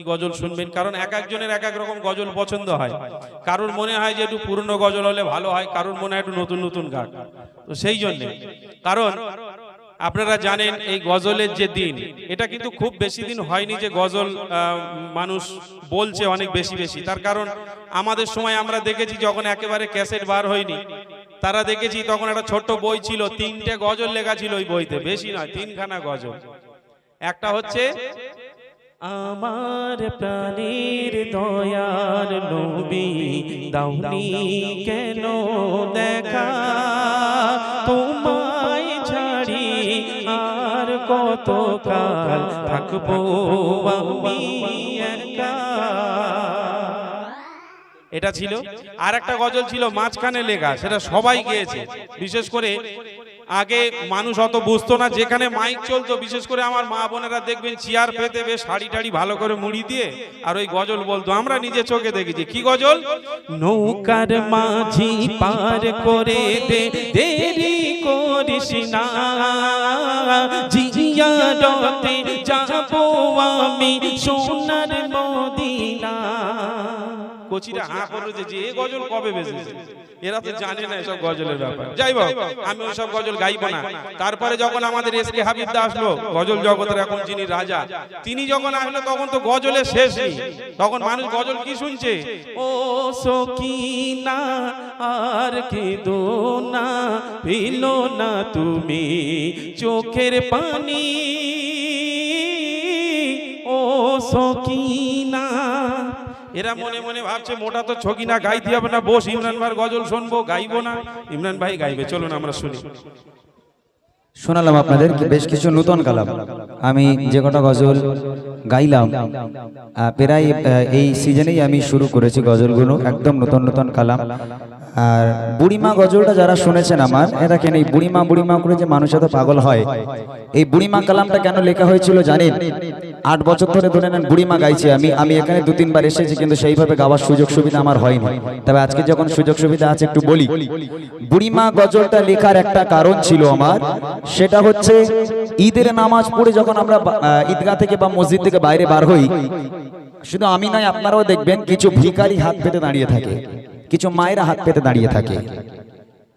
কি গজল শুনবেন? কারণ এক একজনের এক এক রকম গজল পছন্দ হয়। কারোর মনে হয় যে একটু পুরনো গজল হলে ভালো হয়, কারোর মনে হয় একটু নতুন নতুন গান। তো সেই জন্যে। কারণ আপনারা জানেন এই গজলের যে দিন, এটা কিন্তু খুব বেশি দিন হয়নি যে গজল মানুষ বলছে অনেক বেশি বেশি। তার কারণ আমাদের সময় আমরা দেখেছি যখন একেবারে ক্যাসেট বার হয়নি, তারা দেখেছি তখন একটা ছোট্ট বই ছিল, তিনটে গজল লেখা ছিল ওই বইতে। বেশি নয়, তিনখানা গজল। একটা হচ্ছে আমার প্রাণীর দয়ার নবী দাউনি কেন দেখা? তোমায় ছাড়ি আর কত কাল থাকব আমি এটা ছিল। আর একটা গজল ছিল মাঝখানে লেখা সেটা সবাই গেয়েছে। বিশেষ করে আগে মানুষ অত বুঝতো না, যেখানে মাইক চলতো, বিশেষ করে আমার মা বোনেরা দেখবেন চেয়ার পেতে বেশ শাড়ি টাড়ি ভালো করে মুড়ি দিয়ে আর ওই গজল বলতো। আমরা নিজে চোখে দেখেছি। কি গজল? নৌকার মাঝি পার করে দেরি করিস না। আমি সোনার মদিনা কচিরা হাঁ করেছে যে এ গজল কবে বেজেছে? এরা তো জানে না এসব গজলের ব্যাপার। যাই হোক আমি ওইসব গজল গাইবো না। তারপরে যখন আমাদের এস কে হাবিবদা আসলো গজল জগতের এখন যিনি রাজা তিনি যখন আসলো তখন তো গজলের শেষ নেই। তখন মানুষ গজল কি শুনছে? ও সকিনা আর কেঁদো না পেল না তুমি চোখের পানি। ও সকিনা এরা মনে মনে ভাবছে, মোটা তো ছকি না, গাইতে হবে না, বস, ইমরান ভাই গজল শুনব, গাইবো না। ইমরান ভাই গাইবে, চলুন আমরা শুনি। শোনালাম আপনাদের বেশ কিছু নতুন কালাম। আমি যে কটা গজল গাইলাম প্রায় এই সিজনেই আমি শুরু করেছি গজলগুলো, একদম নতুন নতুন কালাম। আর বুড়িমা গজলটা যারা শুনেছেন আমার দেখেন এই বুড়িমা বুড়িমা করে যে মানুষ এত পাগল হয়, এই বুড়িমা কালামটা কেন লেখা হয়েছিল জানেন? আট বছর ধরে ধরে নেন বুড়িমা গাইছি আমি আমি এখানে দু, তিনবার এসেছি, কিন্তু সেইভাবে গাওয়ার সুযোগ সুবিধা আমার হয়নি। তবে আজকে যখন সুযোগ সুবিধা আছে, একটু বলি। বুড়িমা গজলটা লেখার একটা কারণ ছিল আমার, সেটা হচ্ছে ঈদের নামাজ পড়ে যখন আমরা ঈদগাহ থেকে বা মসজিদ থেকে বাইরে বার হই, শুধু আমি নয়, আপনারাও দেখবেন, কিছু ভিখারি হাত পেতে দাঁড়িয়ে থাকে। কিছু মায়েরা হাত পেতে দাঁড়িয়ে থাকে।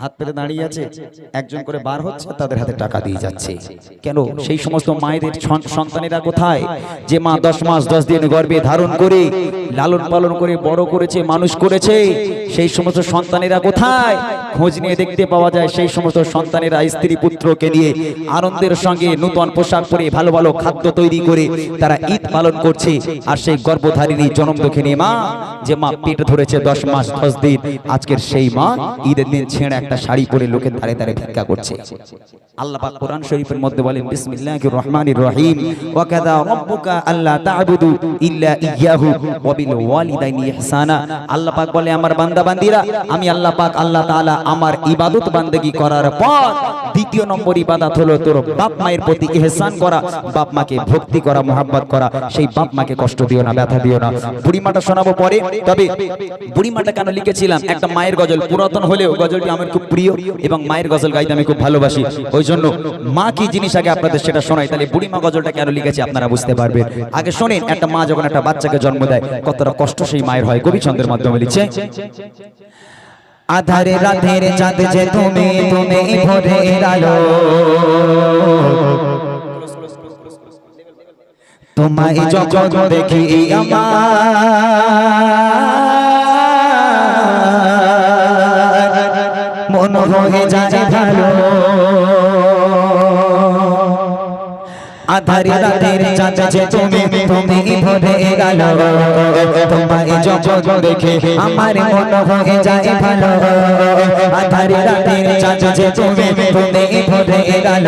হাত পেতে দাঁড়িয়ে আছে একজন করে বার হচ্ছে তাদের হাতে টাকা দিয়ে যাচ্ছে। কেন? সেই সমস্ত মায়েদের সন্তানেরা কোথায়? যে মা দশ মাস দশ দিন গর্ভে ধারণ করে লালন পালন করে বড় করেছে মানুষ করেছে সেই সমস্ত সন্তানেরা কোথায়? খোঁজ নিয়ে দেখতে পাওয়া যায় সেই সমস্ত সন্তানেরা স্ত্রী পুত্রকে নিয়ে আনন্দের সঙ্গে নূতন পোশাক পরে ভালো ভালো খাদ্য তৈরি করে তারা ঈদ পালন করছে আর সেই গর্ভধারিণী জনম দুঃখিনী মা যে মা পেট ধরেছে দশ মাস দশ দিন আজকের সেই মা ঈদের দিন ছেঁড়া একটা শাড়ি পরে লোকের ধারে ধারে ভিক্ষা করছে। আল্লাহ পাক কোরআন শরীফের মধ্যে বলেন, বিসমিল্লাহির রহমানির রহিম। ওয়া কাযা রাব্বুকা আল্লা তা'বুদু ইল্লা ইয়াহু ওয়া বিল ওয়ালিদাইনি ইহসানা। আল্লাহ পাক বলে, আমার বান্দা বান্দিরা, আমি আল্লাহ পাক আল্লাহ তাআলা আমার ইবাদত বান্দেগী করার পর দ্বিতীয় নম্বর ইবাদত হলো তোর বাপ মায়ের প্রতি ইহসান করা, বাপ মাকে ভক্তি করা, মোহাব্বত করা। সেই বাপ মাকে কষ্ট দিও না, ব্যথা দিও না। বুড়িমাটা শোনাবো পরে, তবে বুড়িমাটা কেন লিখেছিলাম? একটা মায়ের গজল, পুরাতন হলেও গজলটি আমার খুব প্রিয় এবং মায়ের গজল গাইতে আমি খুব ভালোবাসি। ওই জন্য মা কি জিনিস আগে আপনাদের সেটা শোনাই তাহলে বুড়িমা গজলটা কেন লিখেছি আপনারা বুঝতে পারবেন। আগে শোনেন, একটা মা যখন একটা বাচ্চাকে জন্ম দেয়, কতটা কষ্ট সেই মায়ের হয়। কবি ছন্দের মাধ্যমে লিখছে, আধারে রাধের চাঁদ যে তুমি তুমি ভোরে আলো তোমায় যখন দেখি আমার হয়ে যায় ভালো। আধারি রাতের যে তুমি তুমি ভরে গেল। তোমায় যখন দেখে আমার মন হয়ে যায় ভালো। আধারি রাতের যে তুমি তুমি ভরে গেল।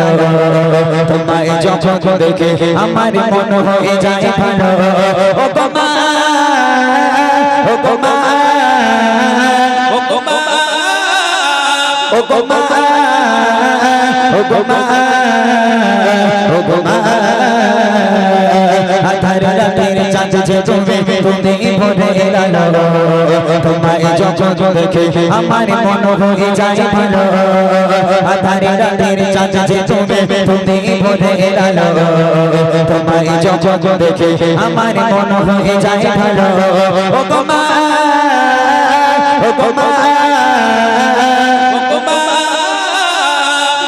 তোমায় যখন দেখে আমার মন হয়ে যায় ভালো। ও গো মা ও গো মা ও গো মা, ও গো মা ও গো মা ও গো মা। আধার রাতের চাঁদ যে তুমি তুমি ভরে এলো তোমায় যখন দেখে আমার মন হয়ে যায় ভালো। আধার রাতের চাঁদ যে তুমি তুমি ভরে এলো তোমায় যখন দেখে আমার মন হয়ে যায়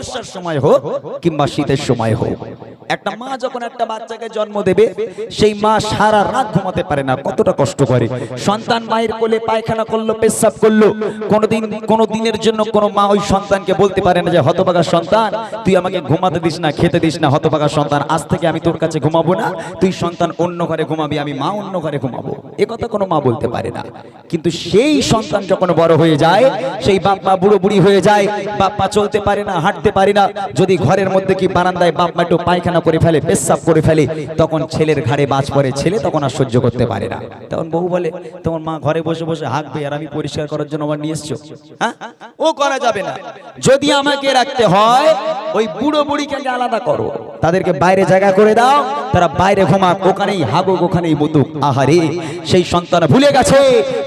বর্ষার সময় হোক কিংবা শীতের সময় হোক। একটা মা যখন একটা বাচ্চাকে জন্ম দেবে, সেই মা সারা রাত ঘুমাতে পারে না। কতটা কষ্ট করে। সন্তান মায়ের কোলে পায়খানা করল, পেশাব করল। কোনোদিন কোনো দিনের জন্য কোনো মা ওই সন্তানকে বলতে পারে না যে হতবাগা সন্তান, তুই আমাকে ঘুমাতে দিস না, খেতে দিস না হতবাগা সন্তান, আজ থেকে আমি তোর কাছে ঘুমাবো না। তুই সন্তান অন্য ঘরে ঘুমাবি, আমি মা অন্য ঘরে ঘুমাবো। এ কথা কোনো মা বলতে পারে না। কিন্তু সেই সন্তান যখন বড় হয়ে যায়, সেই বাপ বুড়ো বুড়ি হয়ে যায় বাপ চলতে পারে না, হাঁটতে পারে না। যদি ঘরের মধ্যে কি বারান্দায় বাপ একটু পায়খানা করে ফেলে, পেশাব করে ফেলে, তখন ছেলের ঘাড়ে বাজ পড়ে, ছেলে তখন আর সহ্য করতে পারে না। তখন বউ বলে, তোমার মা ঘরে বসে বসে হাঁকবে আর আমি পরিষ্কার করার জন্য আমার নিয়ে এসছো। হ্যাঁ? ও করা যাবে না। যদি আমাকে রাখতে হয়, ওই বুড়ো বুড়িকে আলাদা করো। তাদেরকে বাইরে জায়গা করে দাও। তারা বাইরে ঘুমাক, ওখানেই হাগুক, ওখানেই বুতুক আহারে, সেই সন্তান ভুলে গেছে।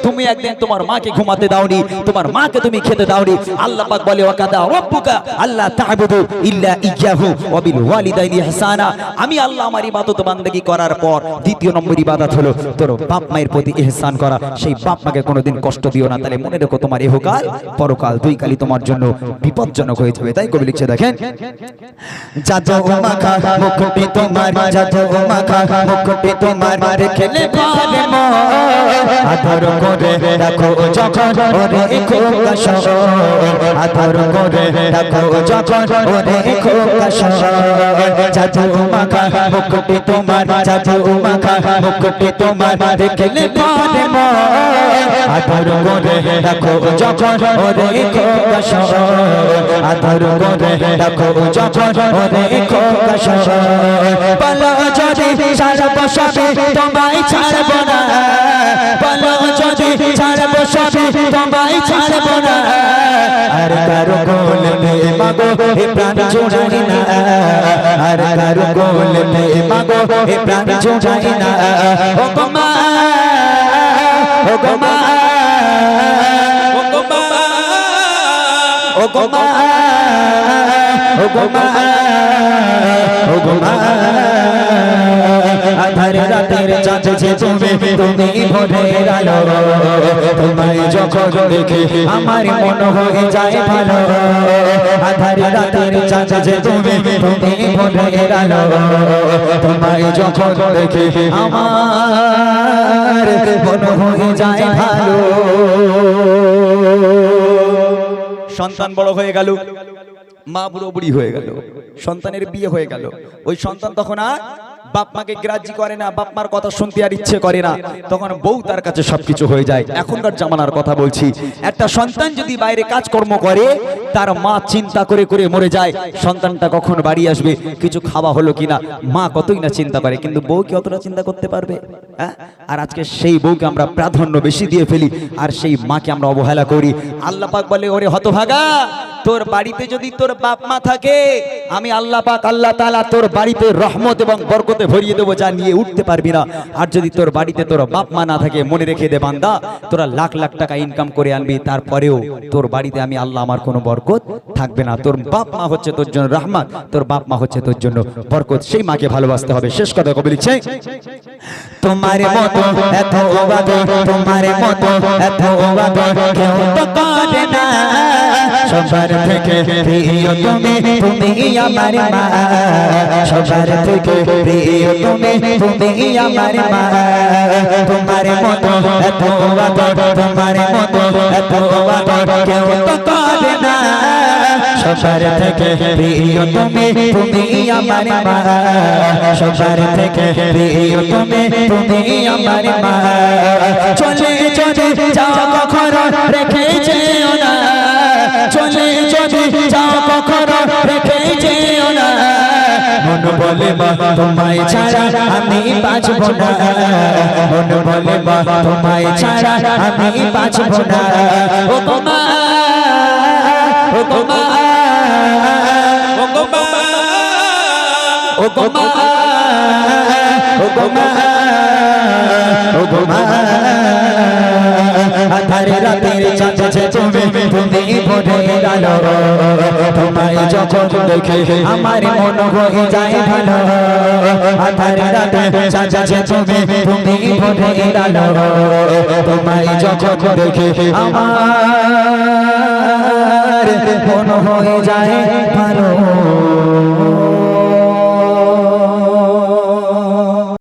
তুমি একদিন তোমার মাকে ঘুমাতে দাওনি, তোমার মাকে তুমি খেতে দাওনি। আল্লাহ পাক বলে, ওয়াকাদা রাব্বুকা আল্লাহ তা'বুদু ইল্লা ইয়্যাহু ওয়া বিল ওয়ালিদাইনি ইহসানা। আমি আল্লাহ আমার ইবাদত বান্দেগি করার পর দ্বিতীয় নম্বর ইবাদত হলো, তোর বাপ মায়ের প্রতি ইহসান করা। সেই বাপ মাকে কোনোদিন কষ্ট দিও না। তাহলে মনে রেখো তোমার ইহকাল পরকাল দুই কালই তোমার জন্য বিপদজনক হয়ে যাবে। তাই কবি লিখছে, দেখেন, যাজো মাখা মুকুটি তোমার যাজো মাখা, মুকুটি তোমার খেলে পারে আদর করে রাখো যখন ওরে খোকা শহর আদর করে রাখো যখন ওরে খোকা শহর যাজো মাখা, মুকুটি তোমার যাজো মাখা, মুকুটি তোমার খেলে পারে আদর করে রাখো যখন ওরে খোকা শহর আদর করে রাখো যখন ওরে খোকা শহর বলো যদি ছাড়ব সবে তোমায় ছাড়ব না। বলো যদি ছাড়ব সবে তোমায় ছাড়ব না। আর কারও কোল মে মাগো হে প্রাণ জোড়াই না। আর কারও কোল মে মাগো হে প্রাণ জোড়াই না। ও গো মা ও গো মা ও গো মা ও গো মা ও গো মা। আমার মন হয়ে যায় ভালো রাতের তুমি তোমায় যখন দেখে আমার মন হয়ে যায় ভালো সন্তান বড় হয়ে গেল মা বুড়ো বুড়ি হয়ে গেল সন্তানের বিয়ে হয়ে গেল ওই সন্তান তখন আর বাপ মাকে গ্রাহ্য করে না বাপ মার কথা শুনতে আর ইচ্ছে করে না। তখন বউ তার কাছে সবকিছু হয়ে যায়। এখনকার জামানার কথা বলছি। একটা সন্তান যদি বাইরে কাজকর্ম করে, তার মা চিন্তা করে করে মরে যায়। সন্তানটা কখন বাড়ি আসবে, কিছু খাওয়া হলো কিনা, মা কতই না চিন্তা করে, কিন্তু বউ কি অতটা চিন্তা করতে পারবে? হ্যাঁ? আর আজকে সেই বউকে আমরা প্রাধান্য বেশি দিয়ে ফেলি, আর সেই মাকে আমরা অবহেলা করি। আল্লাহ পাক বলে, ওরে হতভাগা তোর বাড়িতে যদি তোর বাপ মা থাকে, আমি আল্লাহ পাক, আল্লাহ তাআলা তোর বাড়িতে রহমত এবং বরকতে ভরিয়ে দেবো যা নিয়ে উঠতে পারবি না। আর যদি তোর বাড়িতে তোর বাপ মা না থাকে, মনে রেখে দে বান্দা, তোরা লাখ লাখ টাকা ইনকাম করে আনবি, তারপরেও তোর বাড়িতে আমি আল্লাহ আমার কোনো বরকত থাকবে না। তোর বাপ মা হচ্ছে তোর জন্য রহমত, তোর বাপ মা হচ্ছে তোর জন্য বরকত। সেই মাকে ভালোবাসতে হবে। শেষ কথা কবি লিখছে, তোমার মতো এত ওবাদে তোমার মতো এত ওবাদে কেউ তো করে না। সবার থেকে প্রিয় তুমি তুমি আমার মা। সবার থেকে প্রিয় তুমি তুমি আমার মা। তোমার মতো এত ওবাদে তোমার মতো এত ওবাদে কেউ তো করে না। সবার থেকে প্রিয় তুমি তুমি আমার মা। সবার থেকে প্রিয় তুমি তুমি আমার মা। চলে চলে যাও কখনো রেখে না। চলে মন বলে মা তোমায় ছাড়া আমি বাঁচব না। মন বলে মা তোমায় ছাড়া আমি বাঁচব না। ও গো মা ও গো মা ও গো মা, ও গো মা ও গো মা ও গো মা। আধারে রাতের চাঁদ তুমি তুমি ভরে আলো তোমায় যখন দেখে আমার মন হয়ে যায় ভালো। আধারে রাতের চাঁদ তুমি তুমি ভরে আলো তোমায় যখন দেখে আমার মন হয়ে যায় ভালো।